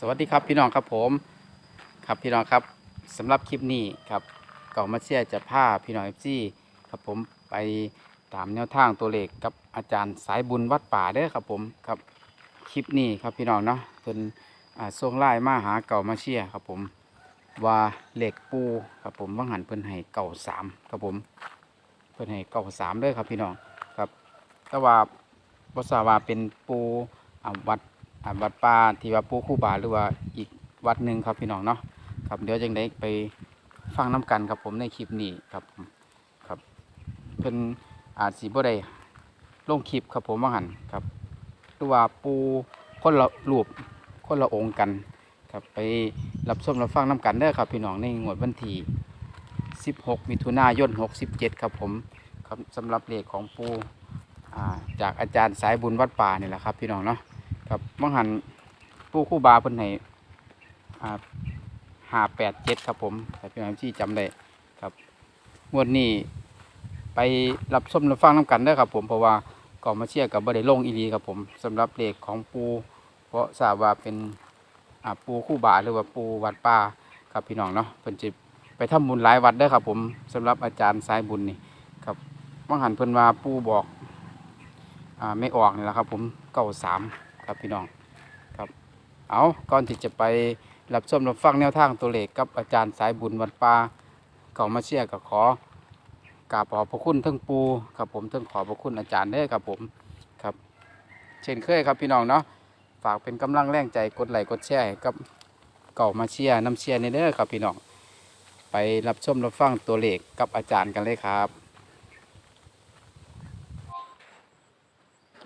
สวัสดีครับพี่น้องครับผมครับพี่น้องครับสำหรับคลิปนี้ครับเก่ามาเชียจะพาพี่น้องเอฟซีครับผมไปตามแนวทางตัวเลขกับอาจารย์สายบุญวัดป่าเด้อครับผมครับคลิปนี้ครับพี่น้องเนาะเป็นส่งไล่มาหาเก่ามาเชียครับผมว่าเหลขปูครับผมว่างหันเพิ่นให้เก่าสามครับผมเพิ่นให้เก่าสามเด้อครับพี่น้องครับแต่ว่าบ่ทราบว่าเป็นปูอวัด วัดป่าที่ว่าปู่ครูบาหรือว่าอีกวัดหนึ่งครับพี่น้องเนาะครับเดี๋ยวจังได้ไปฟังน้กันครับผมในคลิปนี้ครับครับเพิ่นอาจสิบ่ได้ลงคลิปครับผมว่าหันครับหรือว่าปูคนละรูปคนละองค์กันครับไปรับชมรับฟังน้กันเด้ครับพี่น้องในงวดวันที่16 มิถุนายน 67 ครับผมครับสำหรับเลขของปูจากอาจารย์สายบุญวัดป่านี่แหละครับพี่น้องเนาะ ครับบังหันผู้คู่บาเพิ่นให้ห้าแปดเจ็ดครับผมแต่พี่น้องที่จำได้ครับงวดนี้ไปรับชมรับฟังน้ำกันเด้ครับผมเพราะว่าก่อนมาเชียร์กับบ่ได้ลงอีหลีครับผมสำหรับเลขของปู เพราะทราบว่าเป็นปูคู่บาหรือว่าปูวัดป่าครับพี่น้องเนาะเพิ่นจะไปทำบุญหลายวัดเด้ครับผมสำหรับอาจารย์สายบุญนี่ครับบังหันเพิ่นว่าปูบอกอ่าไม่ออกนี่แหละครับผมเก้าสาม ครับพี่น้องครับเอาก่อนที่จะไปรับชมรับฟังแนวทางตัวเลขกับอาจารย์สายบุญวัดป่าเก่ามาเชียร์กับขอกราบขอพระคุณทั้งปูครับผมทั้งขอพระคุณอาจารย์เด้อครับผมครับ เช่นเคยครับพี่น้องเนาะฝากเป็นกำลังแรงใจกดไลค์กดแชร์กับเก่ามาเชียร์น้ำเชียร์ในเด้อครับพี่น้องไปรับชมรับฟังตัวเลขกับอาจารย์กันเลยครับ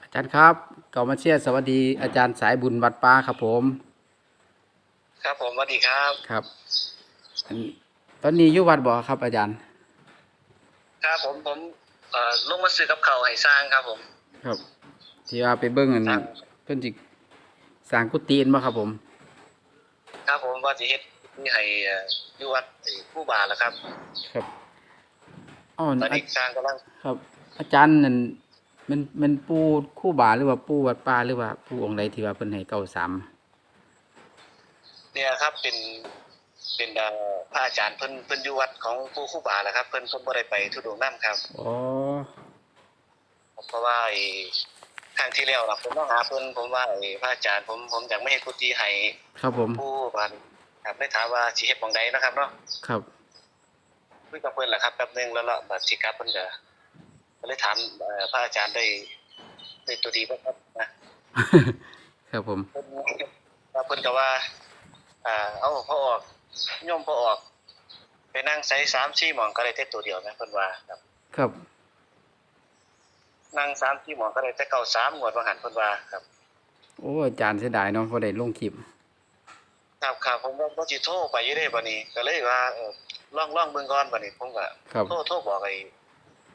อาจารย์ครับ เก่ามาเชียร์สวัสดีอาจารย์สายบุญวัดป่าครับผม ครับผมสวัสดีครับครับอันตอนนี้อยู่วัดบ่ครับ อาจารย์ ครับผมผมเอ่อลงมาซื้อกับเขาวให้สร้างครับผม ครับ ที่ว่าไปเบิ้งอันครับ เพิ่นจิสร้างกุฏิอันบ่ครับผม ครับผมว่าจะเฮ็ดนี่ให้เอ่ออยู่วัดไอ้ผู้บาแล้วครับครับอ๋อตอนอานี้สร้างกำลังครับ อาจารย์นั่น มันมันปูคู่บาหรือว่าปูวัดป่าหรือว่าปูองค์ใดที่ว่าเพิ่นให้เก้าสามเนี่ยครับเป็นเป็นเอ่อพระอาจารย์เพิ่นเพิ่นอยู่วัดของผู้ครูบาแล้วครับ เพิ่นเพิ่นบ่ได้ไปทุดงค์น้ำครับอ๋อเพราะว่าไอ้ครั้งที่แล้วน่ะผมมาหาเพิ่นผมว่าไอ้พระอาจารย์ผมผมอยากไม่เฮ็ดกุฏิให้ครับผมผู้บาครับได้ถามว่าสิเฮ็ดหม่องใดนะครับเนาะครับคุยกับเพิ่นแหละครับแป๊บนึงแล้วละบัดสิกลับเพิ่นก็ ก็เลยถามเอ่อพระอาจารย์ได้ได้ตัวดีบ่ครับนะครับผมเพิ่นว่าเพิ่นก็ว่าอ่าเอาพอออกโยมพอออก ไปนั่งใส่3 4หม่องก็ได้แต่ตัวเดียวนะเพิ่นว่าครับ ครับ นั่ง3 4หม่องก็ได้แต่เก่า3งวดว่าหันเพิ่นว่าครับโอ้อาจารย์เสียดายเนาะบ่ได้ลงคลิปครับครับผมว่าบ่สิโทรไปอยู่เด้บัดนี้ ก็เลยว่าเออลองลองเบิ่งก่อนบัดนี้ผมก็ครับโทรโทรบอกไอ้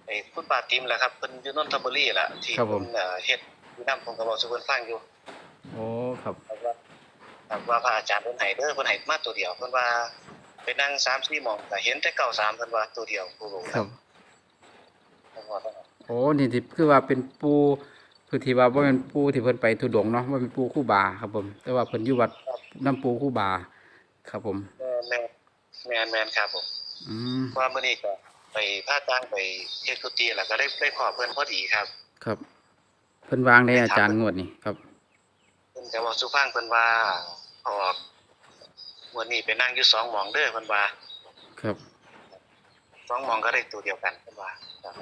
ไอ้คุณป้าติ๋มแหละครับเพิ่นอยู่นนทบุรีล่ะที่ครับผม เพิ่นเอ่อเฮ็ดอยู่นํผมก็บอกสู่เพิ่นฟังอยู่โอ้ครับครับว่าครับว่าพระอาจารย์เพิ่นให้เด้อเพิ่นให้มาตัวเดียวเพิ่นว่าไปนั่ง3 4หม่องก็เห็นแต่เก่า3เพิ่นว่าตัวเดียวผู้รู้ครับ เพิ่นว่าเท่านั้นโอ้นี่ที่คือว่าเป็นปูคือที่ว่าบ่แม่นปูที่เพิ่นไปทุดงค์เนาะว่าเป็นปูคู่บาครับผม แต่ว่าเพิ่นอยู่วัดน้ำปูคู่บาครับผม แม่นแม่นแม่นครับผมอืมเพราะว่ามื้อนี้ก็ ไปพาจ้างไปเฮ็ดกุฏิแล้วก็ได้ได้ขอเพิ่นพอดีครับ ครับเพิ่นวางได้อาจารย์งวดนี่ครับเพิ่นก็เว้าสู่ฟังเพิ่นว่าออกมื้อนี้ไปนั่งอยู่สองหม่องเด้อเพิ่นว่า ครับสองหม่องก็ได้ตัวเดียวกันเพิ่นว่าครับ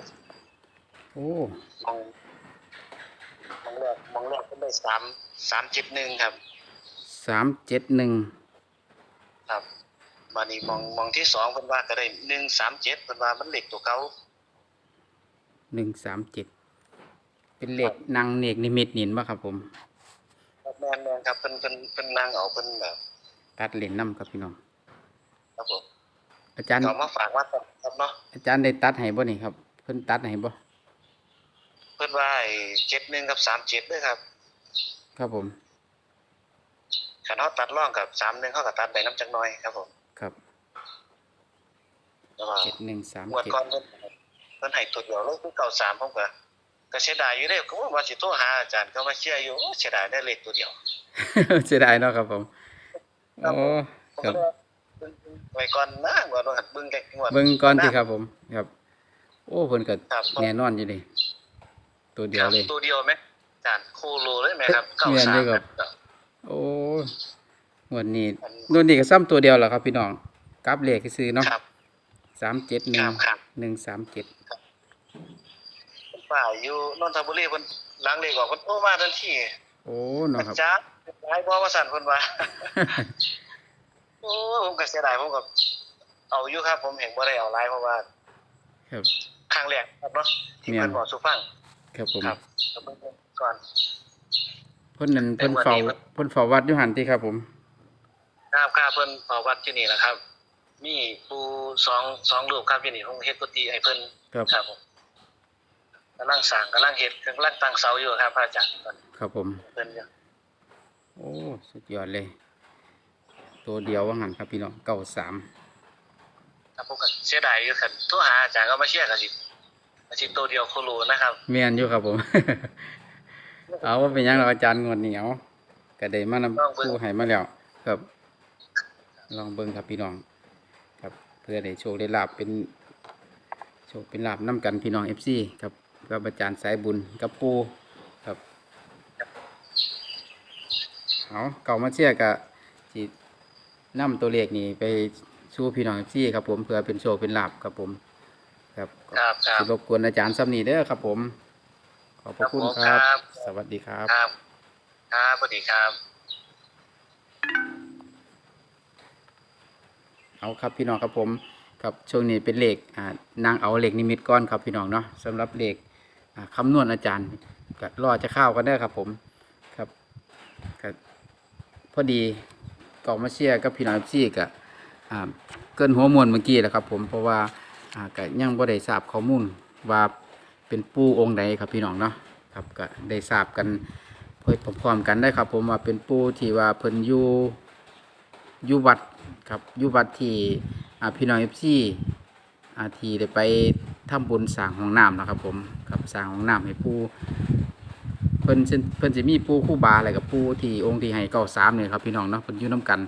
โอ้หม่องหม่องแรกหม่องแรกเพิ่นได้3 371ครับสามเจ็ดหนึ่งครับ มานี่มองมองที่สองเพิ่นว่าก็ได้หนึ่งสามเจ็ดเพิ่นว่ามันเลขตัวเก่าหนึ่งสามเจ็ดเป็นเหล็กนางเนกนิมิตนินบ่ครับผมครับแม่นแม่นครับเพิ่นเพิ่นเพิ่นนั่งเอาเพิ่นแบบตัดเหรียญน้ำครับพี่น้องครับผมอาจารย์เอามาฝากว่าครับเนาะอาจารย์ได้ตัดให้บ่นี่ครับ เพิ่นตัดให้บ่เพิ่นว่าไอ้เจ็ดหนึ่งกับสามเจ็ดด้วยครับ ครับผมคันเฮาตัดร่องกับสามหนึ่งเฮาก็ตัดได้น้ำจักหน่อยครับผม ครับแล้วก็เจ็ดหนึ่งสามงวดเจ็ดก่อนเพิ่นเพิ่นให้ตัวเดียวเลยคือเก่าสามผมก็ก็เสียดายอยู่เด้ก็ว่าสิโทรหาอาจารย์ก็มาเชื่ออยู่โอ้เสียดายได้เลขตัวเดียว เสียดายเนาะครับผมโอ้ผมครัก็บเลยไว้ก่อนนะงวดว่าหัดเบิ่งแกงวด เบิ่งก่อนสิครับผมครับ โอ้เพิ่นก็ครับ แน่นอนอยู่ดิตัวเดียวเลยครับตัวเดียวไหมอาจารย์โคโลเลยไหมครับเก้าเมียนสาด้มวยครับครับ โอ้ งวดนี้งวดนี้ก็ซ้ำตัวเดียวแหละครับ พี่น้องกลับเลขซื้อๆเนาะครับ สามเจ็ดหนึ่คงรับครับ หนึ่งสามเจ็ดฝ่ายอยู่นนทบุรีเพิ่นหล้างเลขออกเพิ่นโอ้มาทันทีโอ้เนาะครับจ้าหลายบ่ว่าสั่นเพิ่นว่าโอ้ผมก็เสียดายผมก็เอาอยู่ครับ ผมเห็นบ่ได้เอาหลายเพราะว่า ครับครั้งแรกครับเนาะที่เนี่ยเพิ่นบอกสู่ฟังครับผมครับเอาเบิ่งก่อนเพิ่นนั่นแต่เพิ่นงวดเฝ้านี้มันเพิ่นเฝ้าวัดอยู่หันติครับผม ครับครับเพิ่นเฝ้าวัดที่นี่แหละครับ มีปูสองสองรูปครับอยู่นี่ผมเฮ็ดกุฏิให้เพิ่นครับครับผมกำลังสร้างกำลังเฮ็ดกำลังตั้งเสาอยู่ครับพระอาจารย์ตอนนี้ครับผม เพิ่นอยู่โอ้สุดยอดเลย ตัวเดียวว่าหันครับพี่น้องเก้าสามครับผมก็เสียดายอยู่ครับโทรหาอาจารย์ก็มาเชียร์กันสิอาทิตย์ตัวเดียวโคโลนะครับเมียนอยู่ครับผม เอาว่าเป็นหยังเราอาจารย์งวดเหนียวก็ได้มานำคู่ให้มาแล้ว ครับ ลองเบิ่งครับพี่น้องครับเพื่อได้โชคได้ลาบเป็นโชคเป็นลาบนํกันพี่น้องเอฟซีครับกับอาจารย์สายบุญกับปูครับเอาเก่ามาเชียร์กะจีนํตัวเลขนี้ไปสู้พี่น้องเอฟซีครับผมเพื่อเป็นโชคเป็นลาบครับผมครับก็ครับครับสิรบกวนอาจารย์ซ้ำนี้เด้อครับผม ขอบพระคุณคครัรับบสวัสดีครับ ครับ ครับสวัสดีครับ เอาครับพี่น้องครับผมครับช่วงนี้เป็นเหลขอ่านางเอาเหลขนิมิตก้อนครับพี่น้องเนาะสำหรับเหลขอ่าคำนวณอาจารย์ก็รอจะเข้ากันได้ครับผมครับก็พอดีกองมาเชียร์กับพี่น้องซี่กับเกินหัวมวลเมื่อกี้แหละครับผมเพราะว่าก็ยังบ่ได้ทราบข้อมูลว่าเป็นปูองค์ใดครับพี่น้องเนาะครับก็ได้ทราบกันเพื่อพร้อมๆกันได้ครับ ผมว่าเป็นปูที่ว่าเพิ่นอยู่อยู่วัด ครับอยู่วัดที่พี่น้องเอฟซีอาทีได้ไปทำบุญสร้างห้องน้ำนะครับผมครับสร้างห้องน้ำให้ผู้เพิ่นเพิ่นจะมีปูคู่บาอะไรกับปูที่องค์ที่ให้เก้าสามเนี่ยครับพี่น้องเนาะเพิ่นอยู่น้กัน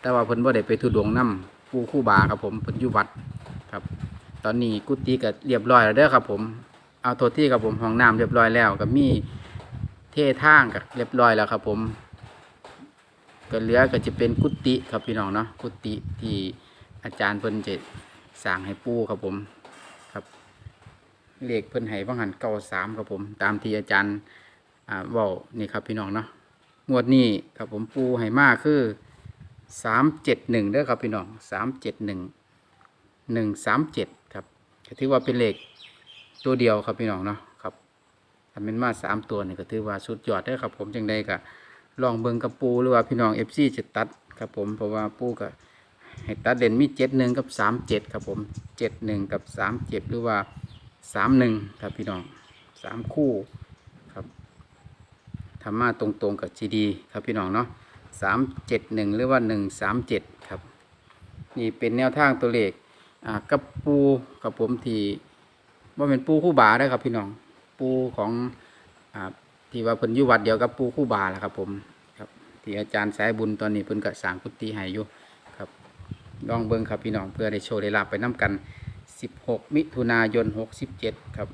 แต่ว่าเพิ่นบ่าได้ไปทุดวงน้ำปูคู่บาครับผมเพิ่นอยู่วัดครับ ตอนนี้กุฏิก็เรียบร้อยแล้วเด้อครับผมเอาโทษที่ครับผมห้องน้ำเรียบร้อยแล้วก็มีเททางก็เรียบร้อยแล้วครับผม ก็เหลือก็จะเป็นกุฏิครับพี่น้องเนาะกุฏิที่อาจารย์เพิ่นจะสร้างให้ปูครับผมครับเลขเพิ่นให้ว่างหันเก้าสามครับผม ตามที่อาจารย์อ่าเว้านี่ครับพี่น้องเนาะงวดนี้ครับผมปูให้มากคือสามเจ็ดหนึ่งเด้อครับพี่น้องสามเจ็ดหนึ่งหนึ่งสามเจ็ดครับถือว่าเป็นเลขตัวเดียวครับพี่น้องเนาะครับถ้าเป็นมาสามตัวนี่ก็ถือว่าสุดยอดเด้อครับผมจังใดก็ ลองเบิงกับปูหรือว่าพี่น้องเอฟซีจะตัดครับผมเพราะว่าปูก็ให้ตัดเด่นมีเจ็ดหนึ่งกับสามเจ็ดครับผมเจ็ดหนึ่งกับสามเจ็ดหรือว่าสามหนึ่งครับพี่น้องสามคู่ครับทำมาตรงๆกับจีดีครับพี่น้องเนาะสามเจ็ดหนึ่งหรือว่าหนึ่งสามเจ็ดครับ นี่เป็นแนวทางตัวเลขกับปูกับผมที่ว่าเป็นปูคู่บาได้ครับพี่น้องปูของอที่ว่าเพิ่นอยู่วัดเดียวกับปูคู่บาแหละครับผม ที่อาจารย์สายบุญตอนนี้เพิ่นก็สร้างกุฏิให้อยู่ครับลองเบิ่งครับพี่น้องเพื่อได้โชว์ได้ลาบไปน้กัน 16 มิถุนายน 67 ครับ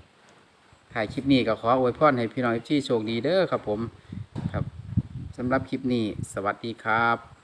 ถ่ายคลิปนี้ก็ขออวยพรให้พี่น้องที่โชคดีเด้อครับผมครับสำหรับคลิปนี้ สวัสดีครับ